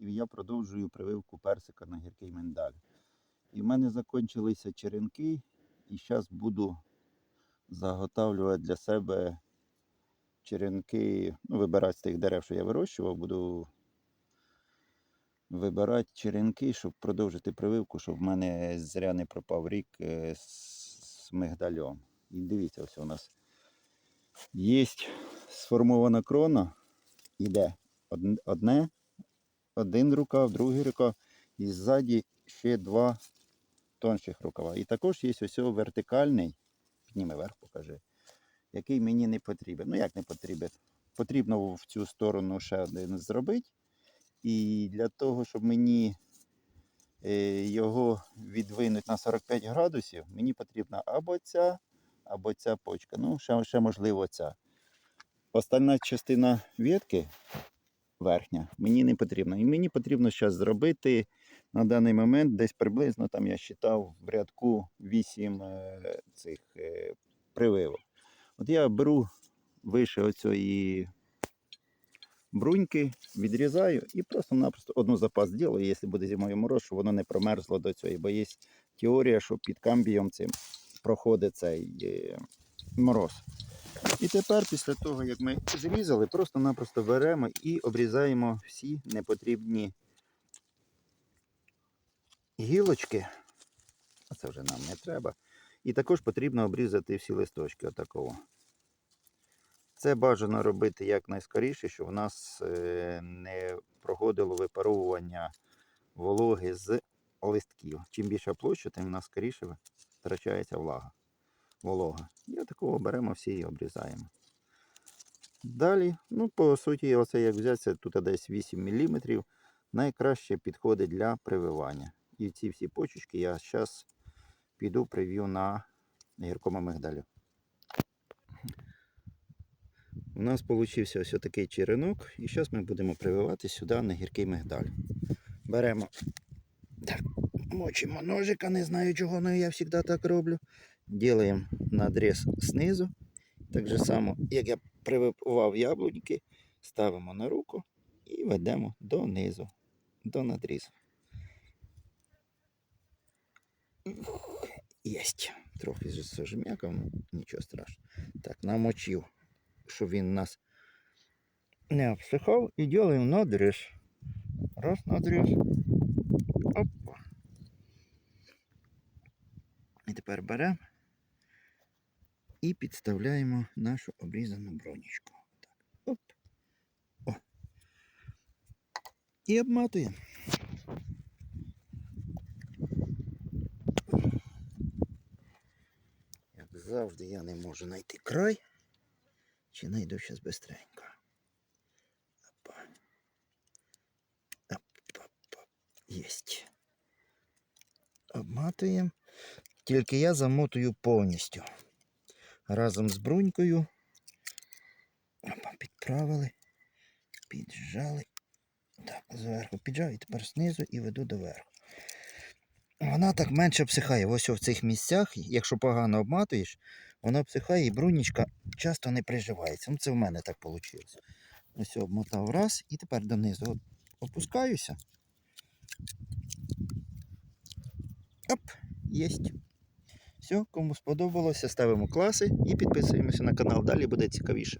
і я продовжую прививку персика на гіркий миндаль. І в мене закінчилися черенки, і зараз буду заготавлювати для себе черенки, ну, вибирати з тих дерев, що я вирощував, буду вибирати черенки, щоб продовжити прививку, щоб в мене зря не пропав рік е, з мигдальом. І дивіться, ось у нас є сформована крона, іде одне, один рукав, другий рукав, і ззаді ще два тонших рукава. І також є ось вертикальний, підніми вверх, покажи, який мені не потрібен. Ну як не потрібен? Потрібно в цю сторону ще один зробити. І для того, щоб мені е, його відвинути на 45 градусів, мені потрібна або ця, або ця почка. Ну, ще, ще можливо ця. Остальна частина ветки верхня мені не потрібна. І мені потрібно зараз зробити на даний момент десь приблизно, там я вважав, в рядку 8 е, цих е, прививок. От я беру вище оцієї бруньки, відрізаю і просто-напросто одну запас ділаю, якщо буде зимою мороз, щоб воно не промерзло до цього. Бо є теорія, що під камбієм цим проходить цей е, мороз. І тепер, після того, як ми зрізали, просто-напросто беремо і обрізаємо всі непотрібні гілочки. А це вже нам не треба. І також потрібно обрізати всі листочки отакого. Це бажано робити якнайскоріше, щоб у нас е, не проходило випаровування вологи з листків. Чим більша площа, тим у нас скоріше втрачається влага, волога. І отакого беремо всі і обрізаємо. Далі, ну, по суті, оце як взяти, тут десь 8 мм, найкраще підходить для прививання. І ці всі почечки я зараз піду прив'ю на гіркому мигдалю. У нас вийшов ось такий черенок, і зараз ми будемо прививати сюди на гіркий мигдаль. Беремо, мочимо ножика, не знаю чого, але я завжди так роблю. Ділаємо надріз знизу. Так же само, як я прививав яблуньки, ставимо на руку і ведемо донизу, до надрізу. Єсть. Трохи зажмякав, нічого страшного. Так, намочив, щоб він нас не обсихав. І робимо надріз. Раз надріз. Опа. І тепер беремо і підставляємо нашу обрізану бронічку. Так. Оп. О. І обматуємо. Як завжди я не можу знайти край. Чи знайду зараз бистренько. Опа. Оп-оп-оп. Єсть. Обматуємо. Тільки я замотую повністю. Разом з брунькою. Підправили. Піджали. Так, зверху піджав і тепер знизу і веду доверху. Вона так менше обсихає. Ось в цих місцях, якщо погано обматуєш, вона обсихає і брунічка часто не приживається. Ну, це в мене так вийшло. Ось обмотав раз і тепер донизу от опускаюся. Оп, єсть. Все, кому сподобалося, ставимо класи і підписуємося на канал. Далі буде цікавіше.